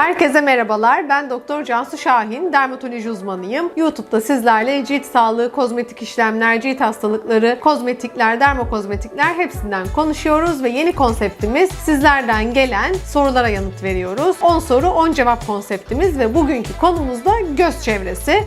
Herkese merhabalar. Ben Doktor Cansu Şahin, dermatoloji uzmanıyım. YouTube'da sizlerle cilt sağlığı, kozmetik işlemler, cilt hastalıkları, kozmetikler, dermokozmetikler hepsinden konuşuyoruz ve yeni konseptimiz sizlerden gelen sorulara yanıt veriyoruz. 10 soru 10 cevap konseptimiz ve bugünkü konumuz da göz çevresi.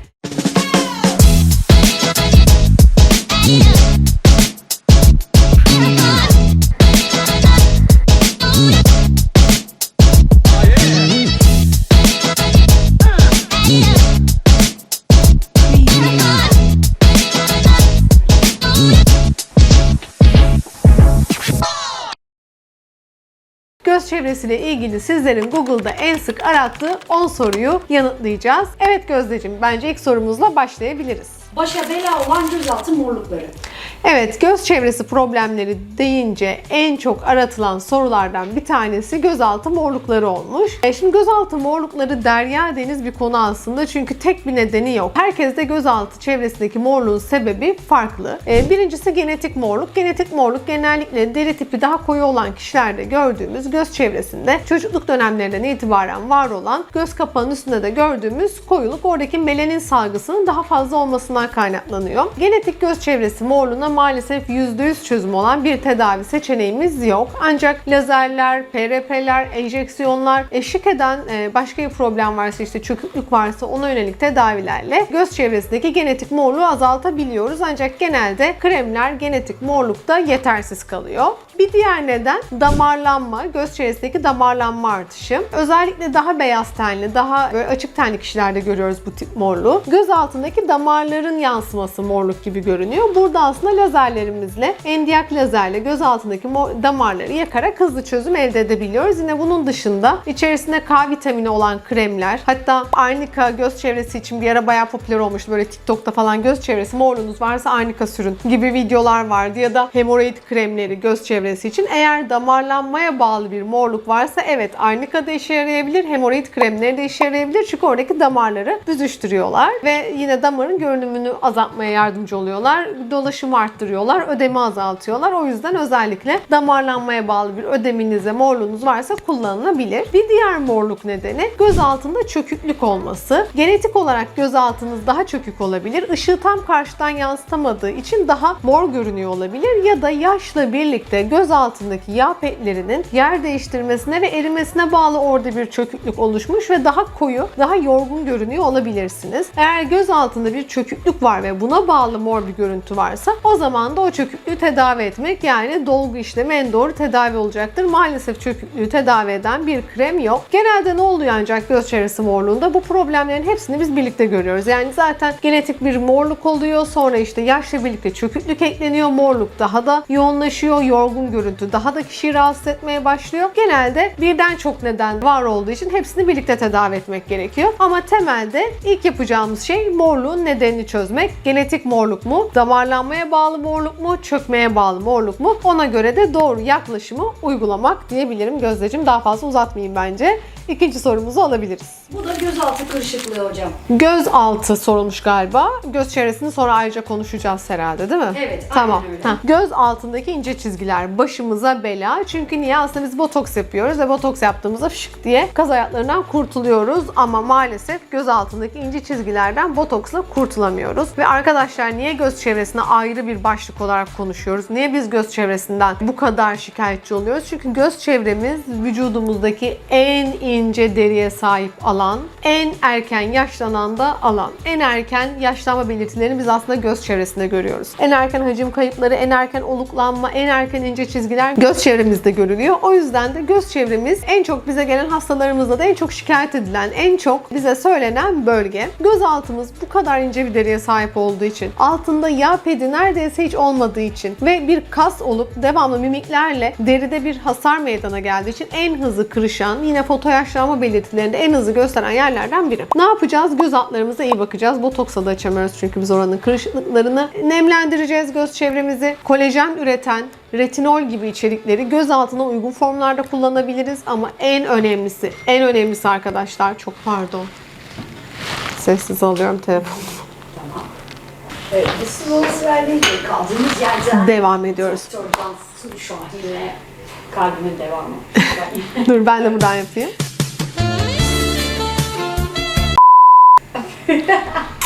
Çevresiyle ilgili sizlerin Google'da en sık arattığı 10 soruyu yanıtlayacağız. Evet Gözdeciğim, bence ilk sorumuzla başlayabiliriz. Başa bela olan gözaltı morlukları. Evet, göz çevresi problemleri deyince en çok aratılan sorulardan bir tanesi gözaltı morlukları olmuş. E şimdi gözaltı morlukları derya deniz bir konu aslında çünkü tek bir nedeni yok. Herkes de gözaltı çevresindeki morluğun sebebi farklı. E, birincisi genetik morluk. Genetik morluk genellikle deri tipi daha koyu olan kişilerde gördüğümüz göz çevresinde çocukluk dönemlerinden itibaren var olan göz kapağının üstünde de gördüğümüz koyuluk oradaki melanin salgısının daha fazla olmasından kaynaklanıyor. Genetik göz çevresi morluğuna maalesef %100 çözüm olan bir tedavi seçeneğimiz yok. Ancak lazerler, PRP'ler, enjeksiyonlar eşlik eden e, başka bir problem varsa işte çöküklük varsa ona yönelik tedavilerle göz çevresindeki genetik morluğu azaltabiliyoruz. Ancak genelde kremler genetik morlukta yetersiz kalıyor. Bir diğer neden damarlanma, göz çevresindeki damarlanma artışı. Özellikle daha beyaz tenli, daha böyle açık tenli kişilerde görüyoruz bu tip morluğu. Göz altındaki damarların yansıması morluk gibi görünüyor. Burada aslında lazerlerimizle, endiyak lazerle göz altındaki damarları yakarak hızlı çözüm elde edebiliyoruz. Yine bunun dışında içerisinde K vitamini olan kremler, hatta arnika göz çevresi için bir ara bayağı popüler olmuştu. Böyle TikTok'ta falan göz çevresi morluğunuz varsa arnika sürün gibi videolar vardı. Ya da hemoroid kremleri göz çevresi için. Eğer damarlanmaya bağlı bir morluk varsa evet arnika da işe yarayabilir, hemoroid kremleri de işe yarayabilir. Çünkü oradaki damarları büzüştürüyorlar ve yine damarın görünümünü azaltmaya yardımcı oluyorlar. Dolaşımı arttırıyorlar, ödemi azaltıyorlar. O yüzden özellikle damarlanmaya bağlı bir ödeminize, morluğunuz varsa kullanılabilir. Bir diğer morluk nedeni göz altında çöküklük olması. Genetik olarak göz altınız daha çökük olabilir. Işığı tam karşıdan yansıtamadığı için daha mor görünüyor olabilir ya da yaşla birlikte göz altındaki yağ petlerinin yer değiştirmesine ve erimesine bağlı orada bir çöküklük oluşmuş ve daha koyu, daha yorgun görünüyor olabilirsiniz. Eğer göz altında bir çöküklük var ve buna bağlı mor bir görüntü varsa o zaman da o çöküklüğü tedavi etmek yani dolgu işlemi en doğru tedavi olacaktır. Maalesef çöküklüğü tedavi eden bir krem yok. Genelde ne oluyor ancak göz çevresi morluğunda? Bu problemlerin hepsini biz birlikte görüyoruz. Yani zaten genetik bir morluk oluyor. Sonra işte yaşla birlikte çöküklük ekleniyor. Morluk daha da yoğunlaşıyor. Yorgun görüntü daha da kişiyi rahatsız etmeye başlıyor. Genelde birden çok neden var olduğu için hepsini birlikte tedavi etmek gerekiyor. Ama temelde ilk yapacağımız şey morluğun nedenini çözmek. Genetik morluk mu? Damarlanmaya bağlı morluk mu? Çökmeye bağlı morluk mu? Ona göre de doğru yaklaşımı uygulamak diyebilirim Gözdeciğim. Daha fazla uzatmayayım bence. İkinci sorumuzu alabiliriz. Bu da gözaltı kırışıklığı hocam. Göz altı sorulmuş galiba. Göz çevresini sonra ayrıca konuşacağız herhalde değil mi? Evet, aynen Tamam. öyle. Ha, Göz altındaki ince çizgiler başımıza bela. Çünkü niye? Aslında biz botoks yapıyoruz ve botoks yaptığımızda şık diye kaz hayatlarından kurtuluyoruz. Ama maalesef göz altındaki ince çizgilerden botoksla kurtulamıyoruz. Ve arkadaşlar niye göz çevresine ayrı bir başlık olarak konuşuyoruz? Niye biz göz çevresinden bu kadar şikayetçi oluyoruz? Çünkü göz çevremiz vücudumuzdaki en ince deriye sahip alan, en erken yaşlanan da alan. En erken yaşlanma belirtilerini biz aslında göz çevresinde görüyoruz. En erken hacim kayıpları, en erken oluklanma, en erken ince çizgiler göz çevremizde görülüyor. O yüzden de göz çevremiz en çok bize gelen hastalarımızda da en çok şikayet edilen, en çok bize söylenen bölge. Göz altımız bu kadar ince bir deriye sahip olduğu için, altında yağ pedi neredeyse hiç olmadığı için ve bir kas olup devamlı mimiklerle deride bir hasar meydana geldiği için en hızlı kırışan, yine foto yaşlanma belirtilerinde en hızlı gösteren yerlerden biri. Ne yapacağız? Göz altlarımıza iyi bakacağız. Botoksa da açamıyoruz çünkü biz oranın kırışıklıklarını nemlendireceğiz göz çevremizi. Kolajen üreten retinol gibi içerikleri göz altına uygun formlarda kullanabiliriz ama en önemlisi, en önemlisi arkadaşlar çok pardon. Sessiz alıyorum telefonumu. Evet, bu slow sırayla kaldığımız yerden devam ediyoruz. Doktordan su şahinle kalbime devamı. Dur ben de buradan yapayım.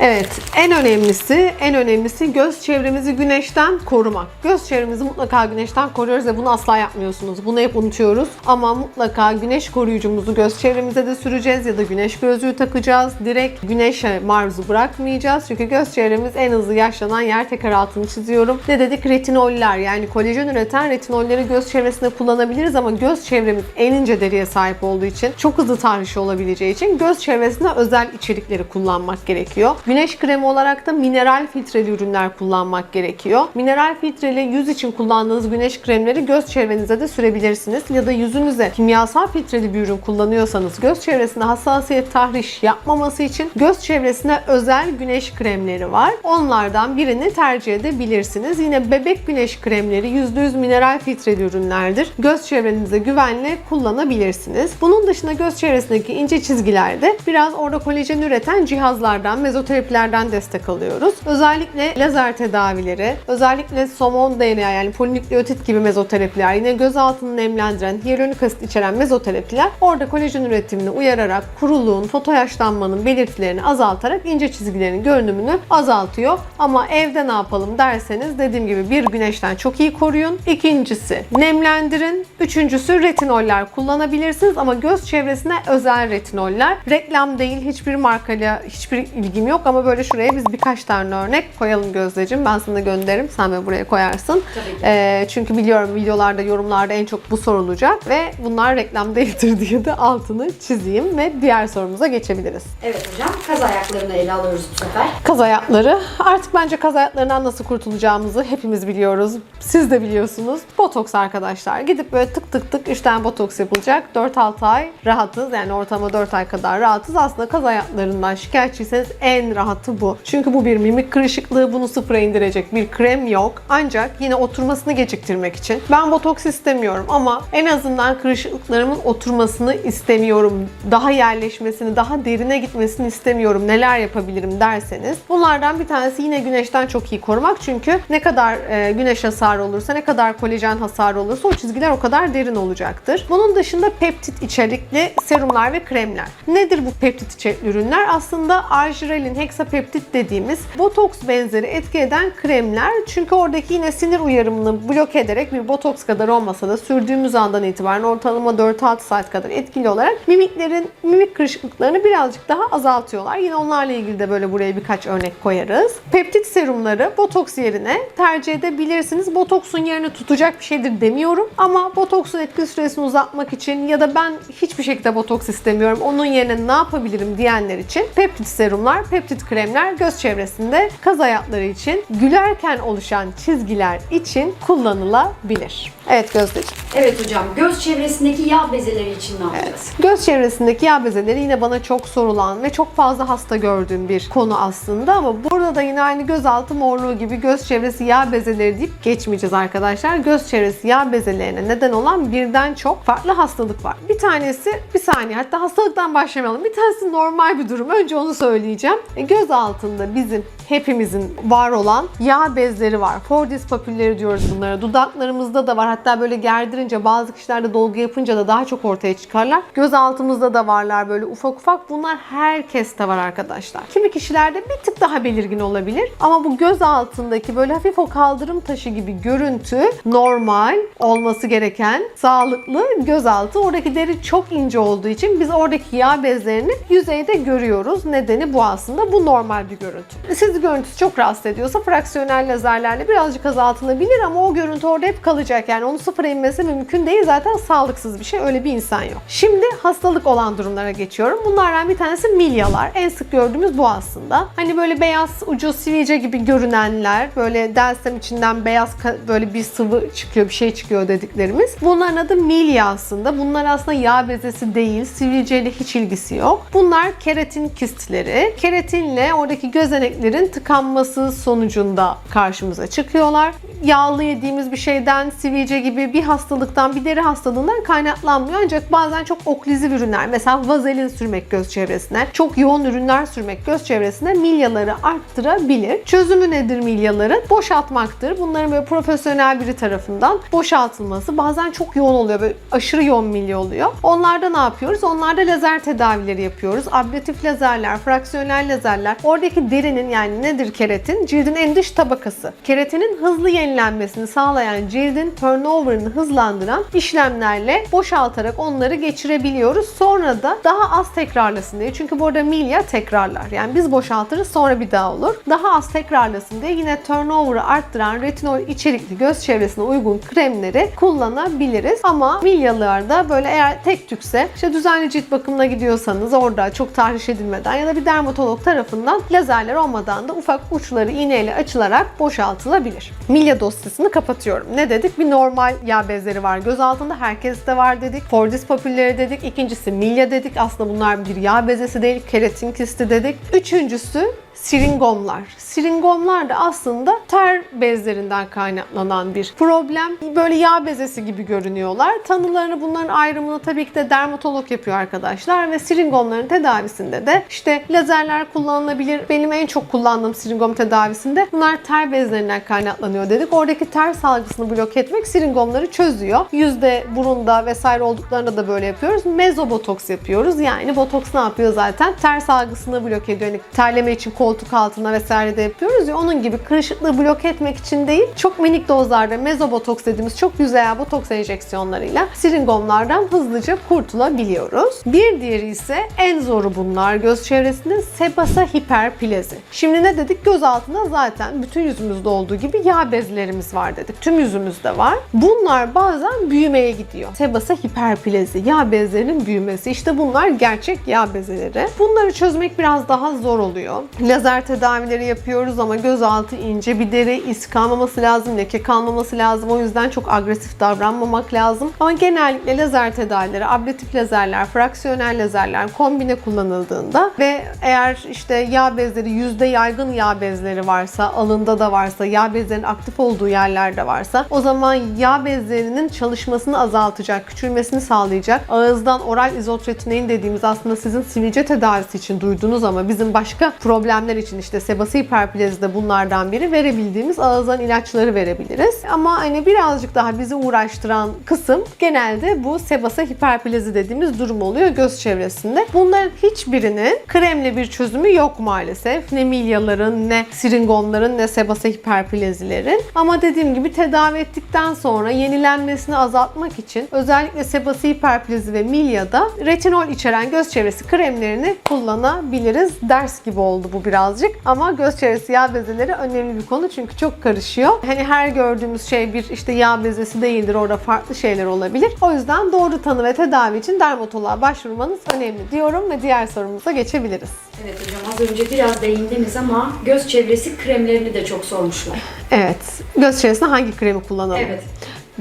Evet, en önemlisi, en önemlisi göz çevremizi güneşten korumak. Göz çevremizi mutlaka güneşten koruyoruz ve bunu asla yapmıyorsunuz. Bunu hep unutuyoruz. Ama mutlaka güneş koruyucumuzu göz çevremize de süreceğiz ya da güneş gözlüğü takacağız. Direkt güneşe maruz bırakmayacağız. Çünkü göz çevremiz en hızlı yaşlanan yer. Tekrar altını çiziyorum. Ne dedik? Retinoller yani kolajen üreten retinolleri göz çevresinde kullanabiliriz ama göz çevremiz en ince deriye sahip olduğu için çok hızlı tahriş olabileceği için göz çevresinde özel içerikleri kullanmak gerekiyor. Güneş kremi olarak da mineral filtreli ürünler kullanmak gerekiyor. Mineral filtreli yüz için kullandığınız güneş kremleri göz çevrenize de sürebilirsiniz. Ya da yüzünüze kimyasal filtreli bir ürün kullanıyorsanız göz çevresinde hassasiyet tahriş yapmaması için göz çevresine özel güneş kremleri var. Onlardan birini tercih edebilirsiniz. Yine bebek güneş kremleri %100 mineral filtreli ürünlerdir. Göz çevrenize güvenle kullanabilirsiniz. Bunun dışında göz çevresindeki ince çizgilerde biraz orada kolajen üreten cihazlardan, mezoterapilerden destek alıyoruz. Özellikle lazer tedavileri, özellikle somon DNA yani polinükleotit gibi mezoterapiler, yine göz altını nemlendiren, hyaluronik asit içeren mezoterapiler orada kolajen üretimini uyararak kuruluğun, foto yaşlanmanın belirtilerini azaltarak ince çizgilerin görünümünü azaltıyor. Ama evde ne yapalım derseniz dediğim gibi bir güneşten çok iyi koruyun. İkincisi nemlendirin. Üçüncüsü retinoller kullanabilirsiniz ama göz çevresine özel retinoller. Reklam değil hiçbir markayla hiçbir ilgim yok ama böyle şuraya biz birkaç tane örnek koyalım Gözdeciğim. Ben sana gönderirim. Sen de buraya koyarsın. Ee, çünkü biliyorum videolarda, yorumlarda en çok bu sorulacak ve bunlar reklam değildir diye de altını çizeyim ve diğer sorumuza geçebiliriz. Evet hocam. Kaz ayaklarını ele alıyoruz bu sefer. Kaz ayakları. Artık bence kaz ayaklarından nasıl kurtulacağımızı hepimiz biliyoruz. Siz de biliyorsunuz. Botoks arkadaşlar. Gidip böyle tık tık tık 3 tane botoks yapılacak. 4-6 ay rahatız. Yani ortalama 4 ay kadar rahatız. Aslında kaz ayaklarından şikayetçiyseniz en rahatı bu. Çünkü bu bir mimik kırışıklığı. Bunu sıfıra indirecek bir krem yok. Ancak yine oturmasını geciktirmek için ben botoks istemiyorum ama en azından kırışıklıklarımın oturmasını istemiyorum. Daha yerleşmesini, daha derine gitmesini istemiyorum. Neler yapabilirim derseniz. Bunlardan bir tanesi yine güneşten çok iyi korumak. Çünkü ne kadar e, güneş hasarı olursa, ne kadar kolajen hasarı olursa o çizgiler o kadar derin olacaktır. Bunun dışında peptit içerikli serumlar ve kremler. Nedir bu peptit içerikli ürünler? Aslında arginelin, hexapeptit dediğimiz botoks benzeri etki eden kremler. Çünkü oradaki yine sinir uyarımını bloke ederek bir botoks kadar olmasa da sürdüğümüz andan itibaren ortalama 4-6 saat kadar etkili olarak mimiklerin mimik kırışıklıklarını birazcık daha azaltıyorlar. Yine onlarla ilgili de böyle buraya birkaç örnek koyarız. Peptit serumları botoks yerine tercih edebilirsiniz. Botoksun yerini tutacak bir şeydir demiyorum ama botoksun etkili süresini uzatmak için ya da ben hiçbir şekilde botoks istemiyorum. Onun yerine ne yapabilirim diyenler için peptit serumlar, peptit kremler göz çevresinde kaz ayakları için gülerken oluşan çizgiler için kullanılabilir. Evet Gözdeciğim. Evet hocam. Göz çevresindeki yağ bezeleri için ne yapacağız? Göz çevresindeki yağ bezeleri yine bana çok sorulan ve çok fazla hasta gördüğüm bir konu aslında ama burada da yine aynı gözaltı morluğu gibi göz çevresi yağ bezeleri deyip geçmeyeceğiz arkadaşlar. Göz çevresi yağ bezelerine neden olan birden çok farklı hastalık var. Bir tanesi bir saniye hatta hastalıktan başlamayalım. Bir tanesi normal bir durum. Önce onu söyleyeceğim. E, göz altında bizim hepimizin var olan yağ bezleri var. Fordis papülleri diyoruz bunlara. Dudaklarımızda da var. Hatta böyle gerdirince bazı kişilerde dolgu yapınca da daha çok ortaya çıkarlar. Göz altımızda da varlar böyle ufak ufak. Bunlar herkeste var arkadaşlar. Kimi kişilerde bir tık daha belirgin olabilir. Ama bu göz altındaki böyle hafif o kaldırım taşı gibi görüntü normal olması gereken sağlıklı gözaltı. Oradaki deri çok ince olduğu için biz oradaki yağ bezlerini yüzeyde görüyoruz. Nedeni bu aslında. Bu normal bir görüntü. Siz görüntüsü çok rahatsız ediyorsa fraksiyonel lazerlerle birazcık azaltılabilir ama o görüntü orada hep kalacak. Yani onu sıfıra inmesi mümkün değil. Zaten sağlıksız bir şey. Öyle bir insan yok. Şimdi hastalık olan durumlara geçiyorum. Bunlardan bir tanesi milyalar. En sık gördüğümüz bu aslında. Hani böyle beyaz ucu sivilce gibi görünenler, böyle delsem içinden beyaz böyle bir sıvı çıkıyor, bir şey çıkıyor dediklerimiz. Bunların adı milya aslında. Bunlar aslında yağ bezesi değil, sivilceyle hiç ilgisi yok. Bunlar keratin kistleri. Keratinle oradaki gözeneklerin tıkanması sonucunda karşımıza çıkıyorlar. Yağlı yediğimiz bir şeyden, sivilce gibi bir hastalıktan, bir deri hastalığından kaynaklanmıyor. Ancak bazen çok oklüziv ürünler, mesela vazelin sürmek göz çevresine, çok yoğun ürünler sürmek göz çevresine milyaları arttırabilir. Çözümü nedir milyaların? Boşaltmaktır. Bunların böyle profesyonel biri tarafından boşaltılması bazen çok yoğun oluyor. Böyle aşırı yoğun milya oluyor. Onlarda ne yapıyoruz? Onlarda lazer tedavileri yapıyoruz. Ablatif lazerler, fraksiyon fraksiyonel lazerler. Oradaki derinin yani nedir keratin? Cildin en dış tabakası. Keratinin hızlı yenilenmesini sağlayan cildin turnover'ını hızlandıran işlemlerle boşaltarak onları geçirebiliyoruz. Sonra da daha az tekrarlasın diye. Çünkü bu arada milya tekrarlar. Yani biz boşaltırız sonra bir daha olur. Daha az tekrarlasın diye yine turnover'ı arttıran retinol içerikli göz çevresine uygun kremleri kullanabiliriz. Ama milyalarda böyle eğer tek tükse işte düzenli cilt bakımına gidiyorsanız orada çok tahriş edilmeden ya da bir dermatolog tarafından lazerler olmadan da ufak uçları iğneyle açılarak boşaltılabilir. Milya dosyasını kapatıyorum. Ne dedik? Bir normal yağ bezleri var göz altında. Herkeste var dedik. Fordis papilleri dedik. İkincisi milya dedik. Aslında bunlar bir yağ bezesi değil. Keratin kisti dedik. Üçüncüsü Siringomlar. Siringomlar da aslında ter bezlerinden kaynaklanan bir problem. Böyle yağ bezesi gibi görünüyorlar. Tanılarını bunların ayrımını tabii ki de dermatolog yapıyor arkadaşlar ve siringomların tedavisinde de işte lazerler kullanılabilir. Benim en çok kullandığım siringom tedavisinde bunlar ter bezlerinden kaynaklanıyor dedik. Oradaki ter salgısını bloke etmek siringomları çözüyor. Yüzde burunda vesaire olduklarında da böyle yapıyoruz. Mezobotoks yapıyoruz. Yani botoks ne yapıyor zaten? Ter salgısını bloke ediyor. Yani terleme için koltuk altına vesaire de yapıyoruz ya onun gibi kırışıklığı bloke etmek için değil çok minik dozlarda mezobotoks dediğimiz çok güzel botoks enjeksiyonlarıyla siringomlardan hızlıca kurtulabiliyoruz. Bir diğeri ise en zoru bunlar göz çevresinde sebasa hiperplezi. Şimdi ne dedik? Göz altında zaten bütün yüzümüzde olduğu gibi yağ bezlerimiz var dedik. Tüm yüzümüzde var. Bunlar bazen büyümeye gidiyor. Sebasa hiperplezi, yağ bezlerinin büyümesi. İşte bunlar gerçek yağ bezeleri. Bunları çözmek biraz daha zor oluyor. Lazer tedavileri yapıyoruz ama göz altı ince bir deri, iz kalmaması lazım, leke kalmaması lazım. O yüzden çok agresif davranmamak lazım. Ama genellikle lazer tedavileri, ablatif lazerler, fraksiyonel lazerler kombine kullanıldığında ve eğer işte yağ bezleri, yüzde yaygın yağ bezleri varsa, alında da varsa, yağ bezlerinin aktif olduğu yerlerde varsa o zaman yağ bezlerinin çalışmasını azaltacak, küçülmesini sağlayacak. Ağızdan oral izotretinoin dediğimiz aslında sizin sivilce tedavisi için duyduğunuz ama bizim başka problemler için işte sebası hiperplezi de bunlardan biri verebildiğimiz ağızdan ilaçları verebiliriz. Ama hani birazcık daha bizi uğraştıran kısım genelde bu sebasa hiperplezi dediğimiz durum oluyor göz çevresinde. Bunların hiçbirinin kremle bir çözümü yok maalesef. Ne milyaların, ne siringomların, ne sebasa hiperplezilerin. Ama dediğim gibi tedavi ettikten sonra yenilenmesini azaltmak için özellikle sebası hiperplezi ve milyada retinol içeren göz çevresi kremlerini kullanabiliriz. Ders gibi oldu bu birazcık. Ama göz çevresi yağ bezeleri önemli bir konu çünkü çok karışıyor. Hani her gördüğümüz şey bir işte yağ bezesi değildir. Orada farklı şeyler olabilir. O yüzden doğru tanı ve tedavi için dermatoloğa başvurmanız önemli diyorum ve diğer sorumuza geçebiliriz. Evet hocam az önce biraz değindiniz ama göz çevresi kremlerini de çok sormuşlar. Evet. Göz çevresine hangi kremi kullanalım? Evet.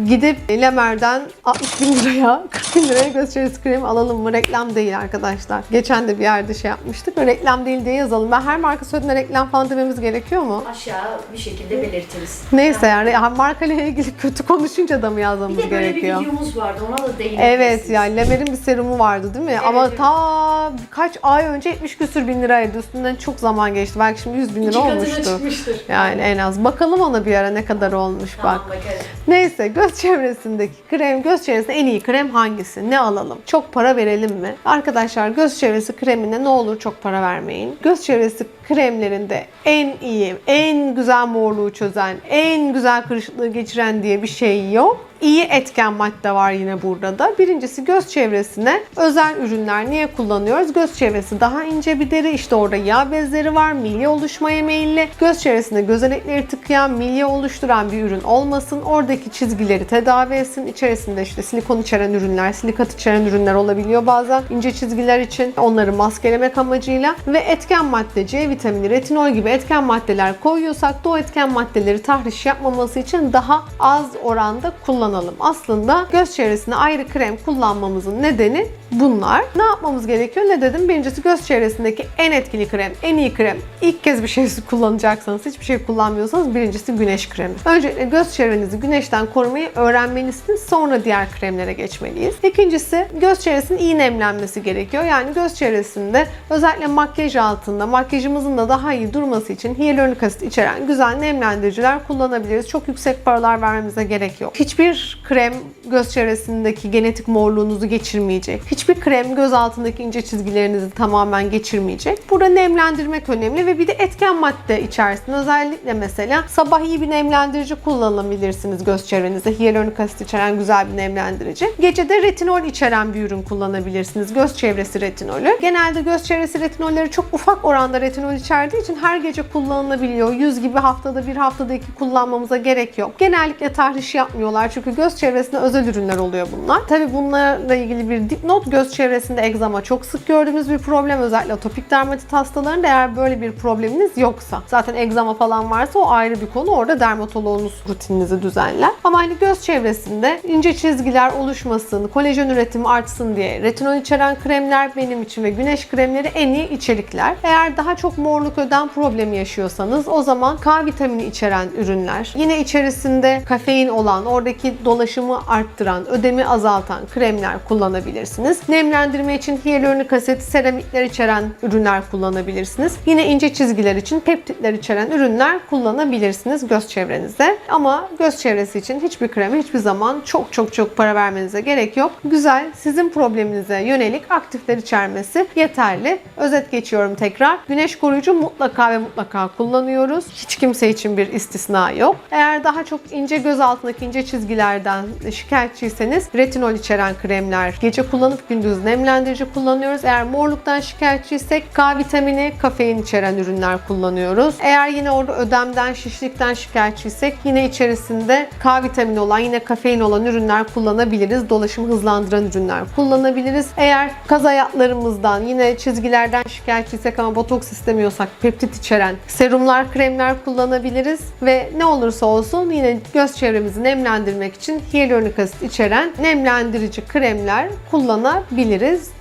Gidip Lemer'den 60 bin liraya 40 bin liraya göz çevresi kremi alalım mı? Reklam değil arkadaşlar. Geçen de bir yerde şey yapmıştık. Reklam değil diye yazalım. Ben her marka söylediğinde reklam falan dememiz gerekiyor mu? Aşağı bir şekilde belirtiriz. Neyse yani ha, markayla ilgili kötü konuşunca da mı Bir yazmamız de böyle gerekiyor? bir videomuz vardı ona da değinebiliriz. Evet yani Lemer'in bir serumu vardı değil mi? Ama evet. ta birkaç ay önce 70 küsür bin liraydı. Üstünden çok zaman geçti. Belki şimdi 100 bin lira İki olmuştu. çıkmıştır. Yani en az. Bakalım ona bir ara ne kadar olmuş bak. Tamam bakarız. Neyse göz çevresindeki krem, göz çevresinde en iyi krem hangisi? Ne alalım? Çok para verelim mi? Arkadaşlar göz çevresi kremine ne olur çok para vermeyin. Göz çevresi kremlerinde en iyi, en güzel morluğu çözen, en güzel kırışıklığı geçiren diye bir şey yok. İyi etken madde var yine burada da. Birincisi göz çevresine özel ürünler niye kullanıyoruz? Göz çevresi daha ince bir deri. İşte orada yağ bezleri var. Milye oluşmaya meyilli. Göz çevresinde gözenekleri tıkayan, milye oluşturan bir ürün olmasın. Oradaki çizgileri tedavi etsin. İçerisinde işte silikon içeren ürünler, silikat içeren ürünler olabiliyor bazen. ince çizgiler için onları maskelemek amacıyla ve etken madde C vitamini, retinol gibi etken maddeler koyuyorsak da o etken maddeleri tahriş yapmaması için daha az oranda kullanalım. Aslında göz çevresine ayrı krem kullanmamızın nedeni bunlar. Ne yapmamız gerekiyor? Ne dedim? Birincisi göz çevresindeki en etkili krem, en iyi krem. İlk kez bir şey kullanacaksanız, hiçbir şey kullanmıyorsanız birincisi güneş kremi. Öncelikle göz çevrenizi güneşten korumayı öğrenmelisiniz. Sonra diğer kremlere geçmeliyiz. İkincisi göz çevresinin iyi nemlenmesi gerekiyor. Yani göz çevresinde özellikle makyaj altında makyajımızın da daha iyi durması için hyaluronik asit içeren güzel nemlendiriciler kullanabiliriz. Çok yüksek paralar vermemize gerek yok. Hiçbir krem göz çevresindeki genetik morluğunuzu geçirmeyecek. Hiçbir krem göz altındaki ince çizgilerinizi tamamen geçirmeyecek. Burada nemlendirmek önemli ve bir de etken madde içerisinde özellikle mesela sabah iyi bir nemlendirici kullanabilirsiniz göz çevrenizde. Hyaluronik asit içeren güzel bir nemlendirici. Gece de retinol içeren bir ürün kullanabilirsiniz. Göz çevresi retinolü. Genelde göz çevresi retinolleri çok ufak oranda retinol içerdiği için her gece kullanılabiliyor. Yüz gibi haftada bir haftada iki kullanmamıza gerek yok. Genellikle tahriş yapmıyorlar çünkü göz çevresinde özel ürünler oluyor bunlar. Tabi bunlarla ilgili bir dipnot göz çevresinde egzama çok sık gördüğümüz bir problem. Özellikle atopik dermatit hastalarında eğer böyle bir probleminiz yoksa. Zaten egzama falan varsa o ayrı bir konu. Orada dermatoloğunuz rutininizi düzenler. Ama hani göz çevresinde ince çizgiler oluşmasın, kolajen üretimi artsın diye retinol içeren kremler benim için ve güneş kremleri en iyi içerikler. Eğer daha çok morluk ödem problemi yaşıyorsanız o zaman K vitamini içeren ürünler. Yine içerisinde kafein olan, oradaki dolaşımı arttıran, ödemi azaltan kremler kullanabilirsiniz. Nemlendirme için hyaluronik asit, seramikler içeren ürünler kullanabilirsiniz. Yine ince çizgiler için peptitler içeren ürünler kullanabilirsiniz göz çevrenizde. Ama göz çevresi için hiçbir kreme hiçbir zaman çok çok çok para vermenize gerek yok. Güzel, sizin probleminize yönelik aktifler içermesi yeterli. Özet geçiyorum tekrar. Güneş koruyucu mutlaka ve mutlaka kullanıyoruz. Hiç kimse için bir istisna yok. Eğer daha çok ince göz altındaki ince çizgilerden şikayetçiyseniz retinol içeren kremler gece kullanıp gündüz nemlendirici kullanıyoruz. Eğer morluktan şikayetçiysek K vitamini, kafein içeren ürünler kullanıyoruz. Eğer yine orada ödemden, şişlikten şikayetçiysek yine içerisinde K vitamini olan, yine kafein olan ürünler kullanabiliriz. Dolaşımı hızlandıran ürünler kullanabiliriz. Eğer kaz ayaklarımızdan, yine çizgilerden şikayetçiysek ama botoks istemiyorsak peptit içeren serumlar, kremler kullanabiliriz. Ve ne olursa olsun yine göz çevremizi nemlendirmek için hyaluronik asit içeren nemlendirici kremler kullanabiliriz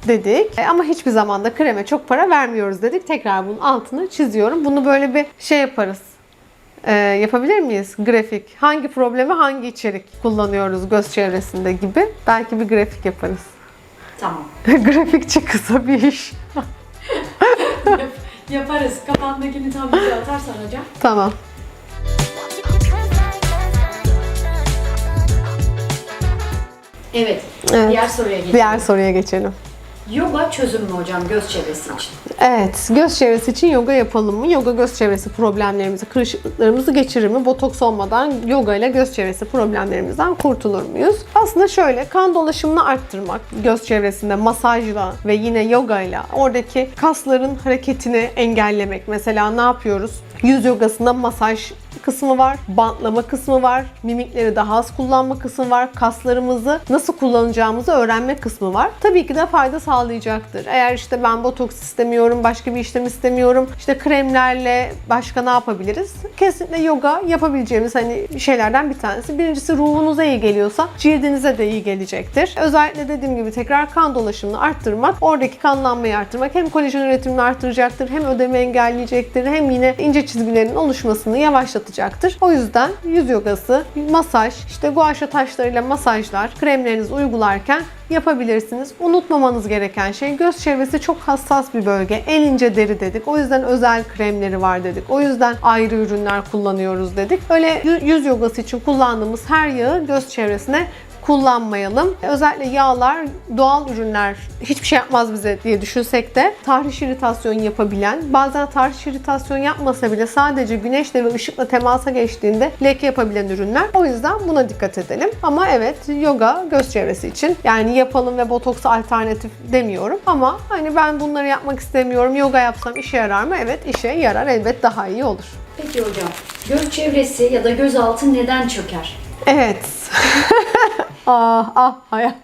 dedik. E, Ama hiçbir zaman da kreme çok para vermiyoruz dedik. Tekrar bunun altını çiziyorum. Bunu böyle bir şey yaparız. E, yapabilir miyiz? Grafik. Hangi problemi hangi içerik kullanıyoruz göz çevresinde gibi. Belki bir grafik yaparız. Tamam. Grafikçi kısa bir iş. Yaparız. Kafandakini tam bize atarsan hocam. Tamam. Evet. Evet. Diğer soruya geçelim. Diğer soruya geçelim. Yoga çözüm mü hocam göz çevresi için? Evet, göz çevresi için yoga yapalım mı? Yoga göz çevresi problemlerimizi, kırışıklıklarımızı geçirir mi? Botoks olmadan yoga ile göz çevresi problemlerimizden kurtulur muyuz? Aslında şöyle, kan dolaşımını arttırmak, göz çevresinde masajla ve yine yoga ile oradaki kasların hareketini engellemek. Mesela ne yapıyoruz? Yüz yogasında masaj kısmı var, bantlama kısmı var, mimikleri daha az kullanma kısmı var, kaslarımızı nasıl kullanacağımızı öğrenme kısmı var. Tabii ki de fayda sağlayacaktır. Eğer işte ben botoks istemiyorum, başka bir işlem istemiyorum, işte kremlerle başka ne yapabiliriz? Kesinlikle yoga yapabileceğimiz hani şeylerden bir tanesi. Birincisi ruhunuza iyi geliyorsa cildinize de iyi gelecektir. Özellikle dediğim gibi tekrar kan dolaşımını arttırmak, oradaki kanlanmayı arttırmak hem kolajen üretimini arttıracaktır, hem ödemi engelleyecektir, hem yine ince çizgilerin oluşmasını yavaşlatacaktır. O yüzden yüz yogası, masaj, işte guaşa taşlarıyla masajlar, kremlerinizi uygularken yapabilirsiniz. Unutmamanız gereken şey göz çevresi çok hassas bir bölge. En ince deri dedik. O yüzden özel kremleri var dedik. O yüzden ayrı ürünler kullanıyoruz dedik. Öyle yü- yüz yogası için kullandığımız her yağı göz çevresine kullanmayalım. Özellikle yağlar, doğal ürünler hiçbir şey yapmaz bize diye düşünsek de tahriş iritasyon yapabilen, bazen tahriş iritasyon yapmasa bile sadece güneşle ve ışıkla temasa geçtiğinde leke yapabilen ürünler. O yüzden buna dikkat edelim. Ama evet yoga göz çevresi için yani yapalım ve botoksa alternatif demiyorum. Ama hani ben bunları yapmak istemiyorum. Yoga yapsam işe yarar mı? Evet işe yarar. Elbet daha iyi olur. Peki hocam, göz çevresi ya da gözaltı neden çöker? Evet. ah ah hayat.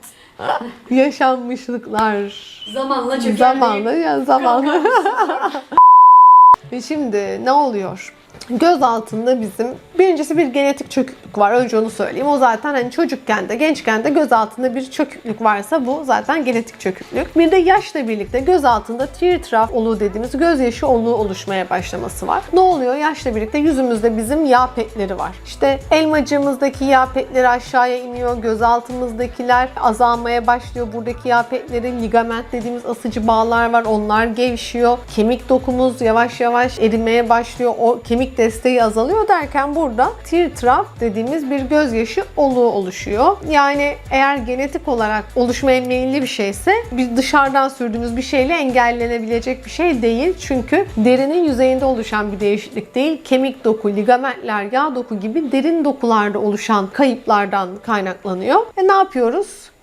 Yaşanmışlıklar. Zamanla çöker. Zamanla yani zamanla. Ve Şimdi ne oluyor? Göz altında bizim birincisi bir genetik çöküklük var. Önce onu söyleyeyim. O zaten hani çocukken de gençken de göz altında bir çöküklük varsa bu zaten genetik çöküklük. Bir de yaşla birlikte göz altında tear trough oluğu dediğimiz gözyaşı oluğu oluşmaya başlaması var. Ne oluyor? Yaşla birlikte yüzümüzde bizim yağ petleri var. İşte elmacığımızdaki yağ petleri aşağıya iniyor. Göz altımızdakiler azalmaya başlıyor. Buradaki yağ petleri ligament dediğimiz asıcı bağlar var. Onlar gevşiyor. Kemik dokumuz yavaş yavaş erimeye başlıyor. O kemik desteği azalıyor derken burada tear trap dediğimiz bir gözyaşı oluğu oluşuyor. Yani eğer genetik olarak oluşmaya meyilli bir şeyse bir dışarıdan sürdüğümüz bir şeyle engellenebilecek bir şey değil. Çünkü derinin yüzeyinde oluşan bir değişiklik değil. Kemik doku, ligamentler, yağ doku gibi derin dokularda oluşan kayıplardan kaynaklanıyor. E ne yapıyoruz?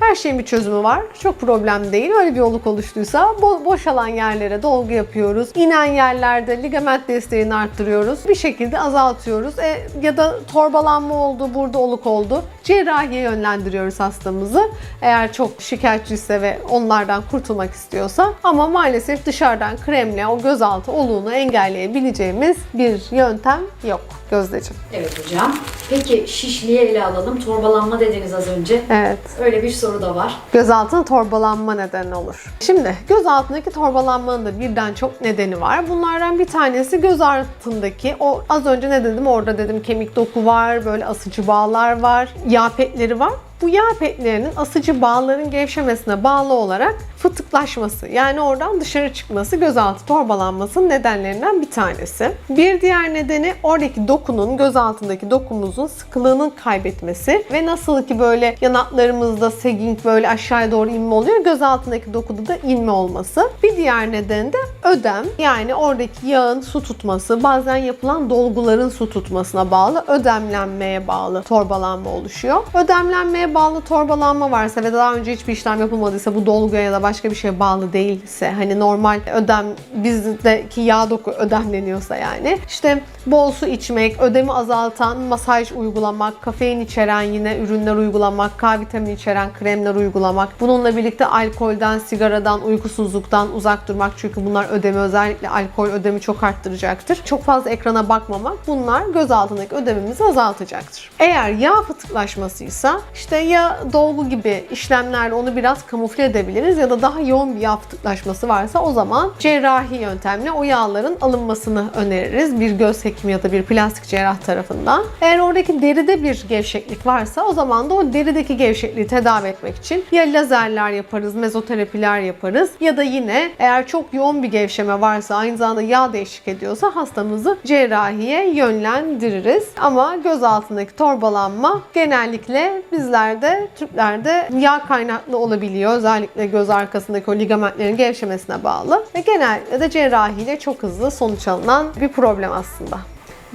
Her şeyin bir çözümü var. Çok problem değil. Öyle bir oluk oluştuysa bo- boşalan yerlere dolgu yapıyoruz. İnen yerlerde ligament desteğini arttırıyoruz. Bir şekilde azaltıyoruz. E, ya da torbalanma oldu, burada oluk oldu. Cerrahiye yönlendiriyoruz hastamızı. Eğer çok şikayetçiyse ve onlardan kurtulmak istiyorsa. Ama maalesef dışarıdan kremle o gözaltı oluğunu engelleyebileceğimiz bir yöntem yok Gözdeciğim. Evet hocam. Peki şişliği ele alalım. Torbalanma dediniz az önce. Evet. Öyle bir soru da var. Gözaltına torbalanma nedeni olur. Şimdi göz altındaki torbalanmanın da birden çok nedeni var. Bunlardan bir tanesi göz altındaki o az önce ne dedim orada dedim kemik doku var, böyle asıcı bağlar var, yağ petleri var. Bu yağ petlerinin asıcı bağların gevşemesine bağlı olarak fıtıklaşması yani oradan dışarı çıkması gözaltı torbalanmasının nedenlerinden bir tanesi. Bir diğer nedeni oradaki dokunun göz altındaki dokumuzun sıkılığının kaybetmesi ve nasıl ki böyle yanaklarımızda seging böyle aşağıya doğru inme oluyor göz altındaki dokuda da inme olması. Bir diğer nedeni de ödem yani oradaki yağın su tutması bazen yapılan dolguların su tutmasına bağlı ödemlenmeye bağlı torbalanma oluşuyor. Ödemlenmeye bağlı torbalanma varsa ve daha önce hiçbir işlem yapılmadıysa bu dolguya ya da başka bir şeye bağlı değilse hani normal ödem bizdeki yağ doku ödemleniyorsa yani işte bol su içmek, ödemi azaltan masaj uygulamak, kafein içeren yine ürünler uygulamak, K vitamini içeren kremler uygulamak. Bununla birlikte alkolden, sigaradan, uykusuzluktan uzak durmak çünkü bunlar ödemi özellikle alkol ödemi çok arttıracaktır. Çok fazla ekrana bakmamak bunlar göz altındaki ödemimizi azaltacaktır. Eğer yağ fıtıklaşmasıysa işte ya dolgu gibi işlemlerle onu biraz kamufle edebiliriz ya da daha yoğun bir yağ fıtıklaşması varsa o zaman cerrahi yöntemle o yağların alınmasını öneririz bir göz hekimi ya da bir plastik cerrah tarafından. Eğer oradaki deride bir gevşeklik varsa o zaman da o derideki gevşekliği tedavi etmek için ya lazerler yaparız, mezoterapiler yaparız ya da yine eğer çok yoğun bir gevşeme varsa aynı zamanda yağ değişik ediyorsa hastamızı cerrahiye yönlendiririz. Ama göz altındaki torbalanma genellikle bizlerde, Türklerde yağ kaynaklı olabiliyor. Özellikle göz arkasındaki o ligamentlerin gevşemesine bağlı. Ve genellikle de cerrahiyle çok hızlı sonuç alınan bir problem aslında.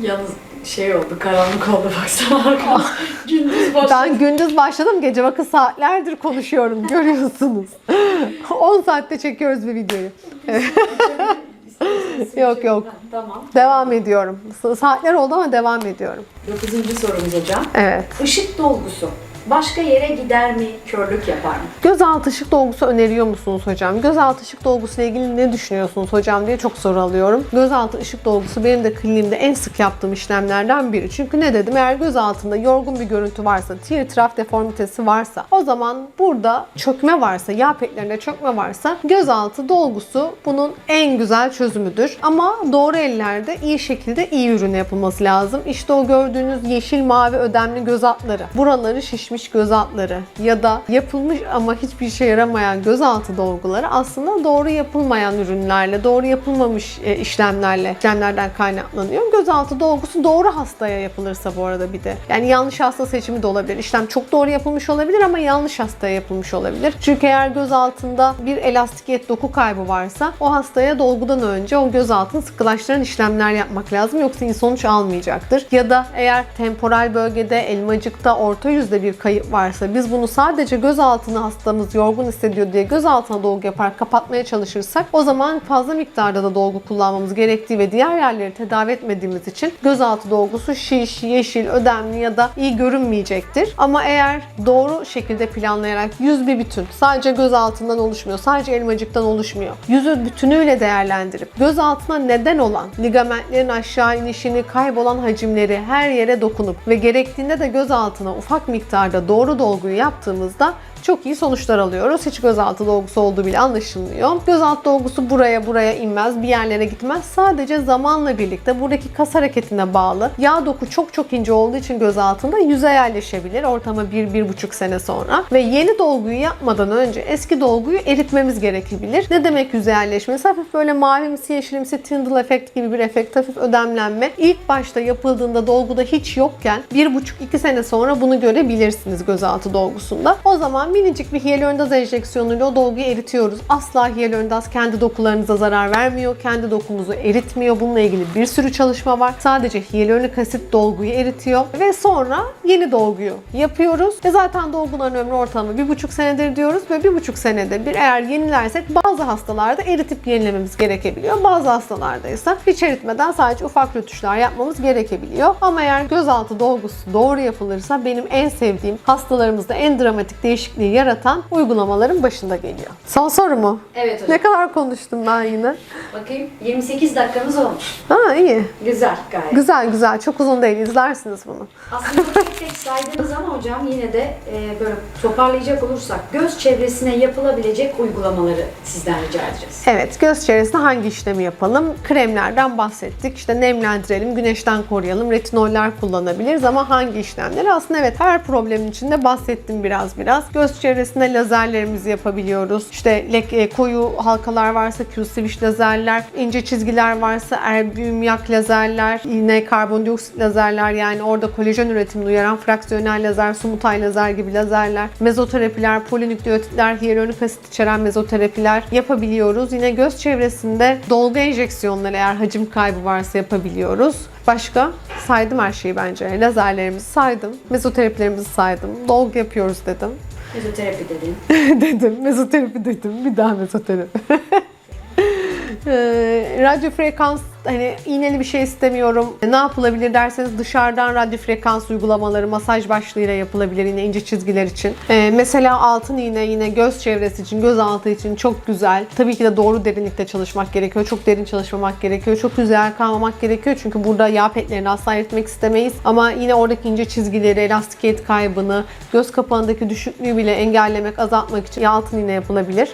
Yalnız şey oldu, karanlık oldu baksana arkadaş. Gündüz başladı. Ben gündüz başladım, gece bakın saatlerdir konuşuyorum görüyorsunuz. 10 saatte çekiyoruz bir videoyu. Yok, yok. Tamam. Devam ediyorum. Sa- Saatler oldu ama devam ediyorum. Dokuzuncu sorumuz hocam. Evet. Işık dolgusu başka yere gider mi, körlük yapar mı? Gözaltı ışık dolgusu öneriyor musunuz hocam? Gözaltı ışık dolgusu ile ilgili ne düşünüyorsunuz hocam diye çok soru alıyorum. Gözaltı ışık dolgusu benim de kliniğimde en sık yaptığım işlemlerden biri. Çünkü ne dedim? Eğer göz altında yorgun bir görüntü varsa, tear traf deformitesi varsa, o zaman burada çökme varsa, yağ petlerinde çökme varsa gözaltı dolgusu bunun en güzel çözümüdür. Ama doğru ellerde iyi şekilde iyi ürün yapılması lazım. İşte o gördüğünüz yeşil mavi ödemli göz altları, buraları şişmiş göz altları ya da yapılmış ama hiçbir işe yaramayan gözaltı dolguları aslında doğru yapılmayan ürünlerle, doğru yapılmamış e, işlemlerle, işlemlerden kaynaklanıyor. Gözaltı dolgusu doğru hastaya yapılırsa bu arada bir de. Yani yanlış hasta seçimi de olabilir. İşlem çok doğru yapılmış olabilir ama yanlış hastaya yapılmış olabilir. Çünkü eğer göz altında bir elastikiyet doku kaybı varsa o hastaya dolgudan önce o göz altını sıkılaştıran işlemler yapmak lazım. Yoksa iyi sonuç almayacaktır. Ya da eğer temporal bölgede, elmacıkta, orta yüzde bir kayıp varsa biz bunu sadece göz altını hastamız yorgun hissediyor diye göz altına dolgu yapar kapatmaya çalışırsak o zaman fazla miktarda da dolgu kullanmamız gerektiği ve diğer yerleri tedavi etmediğimiz için gözaltı dolgusu şiş, yeşil, ödemli ya da iyi görünmeyecektir. Ama eğer doğru şekilde planlayarak yüz bir bütün sadece göz altından oluşmuyor, sadece elmacıktan oluşmuyor. Yüzü bütünüyle değerlendirip göz altına neden olan ligamentlerin aşağı inişini, kaybolan hacimleri her yere dokunup ve gerektiğinde de göz altına ufak miktarda doğru dolguyu yaptığımızda çok iyi sonuçlar alıyoruz. Hiç gözaltı dolgusu olduğu bile anlaşılmıyor. Gözaltı dolgusu buraya buraya inmez, bir yerlere gitmez. Sadece zamanla birlikte buradaki kas hareketine bağlı yağ doku çok çok ince olduğu için göz altında yüze yerleşebilir ortama 1-1,5 sene sonra. Ve yeni dolguyu yapmadan önce eski dolguyu eritmemiz gerekebilir. Ne demek yüze yerleşmesi? Hafif böyle mavimsi yeşilimsi Tyndall efekt gibi bir efekt, hafif ödemlenme. İlk başta yapıldığında dolguda hiç yokken 1,5-2 sene sonra bunu görebilirsiniz gözaltı dolgusunda. O zaman minicik bir hyaluronidaz enjeksiyonuyla o dolguyu eritiyoruz. Asla hyaluronidaz kendi dokularınıza zarar vermiyor. Kendi dokumuzu eritmiyor. Bununla ilgili bir sürü çalışma var. Sadece hyaluronik asit dolguyu eritiyor. Ve sonra yeni dolguyu yapıyoruz. Ve zaten dolguların ömrü ortalama 1,5 senedir diyoruz. Ve 1,5 senede bir eğer yenilersek bazı hastalarda eritip yenilememiz gerekebiliyor. Bazı hastalarda ise hiç eritmeden sadece ufak rötuşlar yapmamız gerekebiliyor. Ama eğer gözaltı dolgusu doğru yapılırsa benim en sevdiğim hastalarımızda en dramatik değişikliği yaratan uygulamaların başında geliyor. Son soru mu? Evet hocam. Ne kadar konuştum ben yine? Bakayım 28 dakikamız olmuş. Ha iyi. Güzel gayet. Güzel güzel. Çok uzun değil. İzlersiniz bunu. Aslında tek tek saydığımız ama hocam yine de e, böyle toparlayacak olursak göz çevresine yapılabilecek uygulamaları sizden rica edeceğiz. Evet, göz çevresinde hangi işlemi yapalım? Kremlerden bahsettik. İşte nemlendirelim, güneşten koruyalım, retinoller kullanabiliriz ama hangi işlemleri? Aslında evet her problemin içinde bahsettim biraz biraz. Göz çevresinde lazerlerimizi yapabiliyoruz. İşte leke, koyu halkalar varsa Q-switch lazerler, ince çizgiler varsa erbium yak lazerler, yine karbondioksit lazerler yani orada kolajen üretimini uyaran fraksiyonel lazer, sumutay lazer gibi lazerler, mezoterapiler, polinükleotitler, hyaluronik asit içeren mezoterapiler yapabiliyoruz. Yine göz çevresinde dolgu enjeksiyonları eğer hacim kaybı varsa yapabiliyoruz. Başka? Saydım her şeyi bence. Lazerlerimizi saydım. Mezoterapilerimizi saydım. Dolgu yapıyoruz dedim. Fizoterapi dedin. dedim. Mezoterapi dedim. Bir daha mezoterapi. Ee, radyo frekans hani iğneli bir şey istemiyorum. Ne yapılabilir derseniz dışarıdan radyo frekans uygulamaları masaj başlığıyla yapılabilir yine ince çizgiler için. Ee, mesela altın iğne yine göz çevresi için, göz altı için çok güzel. Tabii ki de doğru derinlikte çalışmak gerekiyor. Çok derin çalışmamak gerekiyor. Çok güzel kalmamak gerekiyor. Çünkü burada yağ petlerini asla eritmek istemeyiz. Ama yine oradaki ince çizgileri, elastikiyet kaybını, göz kapağındaki düşüklüğü bile engellemek, azaltmak için altın iğne yapılabilir.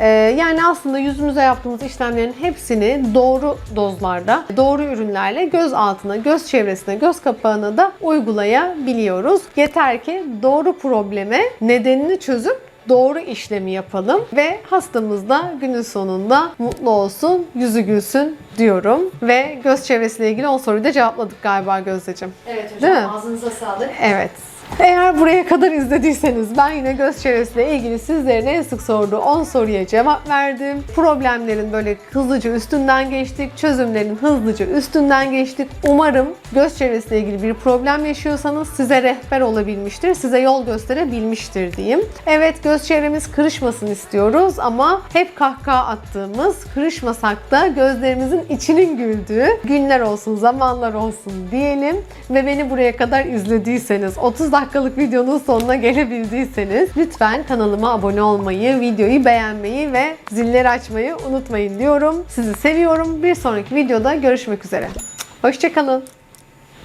Ee, yani aslında yüzümüze yaptığımız işlemlerin hepsini doğru dozlarda, doğru ürünlerle göz altına, göz çevresine, göz kapağına da uygulayabiliyoruz. Yeter ki doğru probleme nedenini çözüp doğru işlemi yapalım ve hastamız da günün sonunda mutlu olsun, yüzü gülsün diyorum. Ve göz çevresiyle ilgili 10 soruyu da cevapladık galiba Gözdeciğim. Evet Değil hocam mi? ağzınıza sağlık. Evet. Eğer buraya kadar izlediyseniz ben yine göz çevresiyle ilgili sizlerin en sık sorduğu 10 soruya cevap verdim. Problemlerin böyle hızlıca üstünden geçtik. Çözümlerin hızlıca üstünden geçtik. Umarım göz çevresiyle ilgili bir problem yaşıyorsanız size rehber olabilmiştir. Size yol gösterebilmiştir diyeyim. Evet göz çevremiz kırışmasın istiyoruz ama hep kahkaha attığımız, kırışmasak da gözlerimizin içinin güldüğü günler olsun, zamanlar olsun diyelim. Ve beni buraya kadar izlediyseniz, 30 dakikalık videonun sonuna gelebildiyseniz lütfen kanalıma abone olmayı, videoyu beğenmeyi ve zilleri açmayı unutmayın diyorum. Sizi seviyorum. Bir sonraki videoda görüşmek üzere. Hoşçakalın.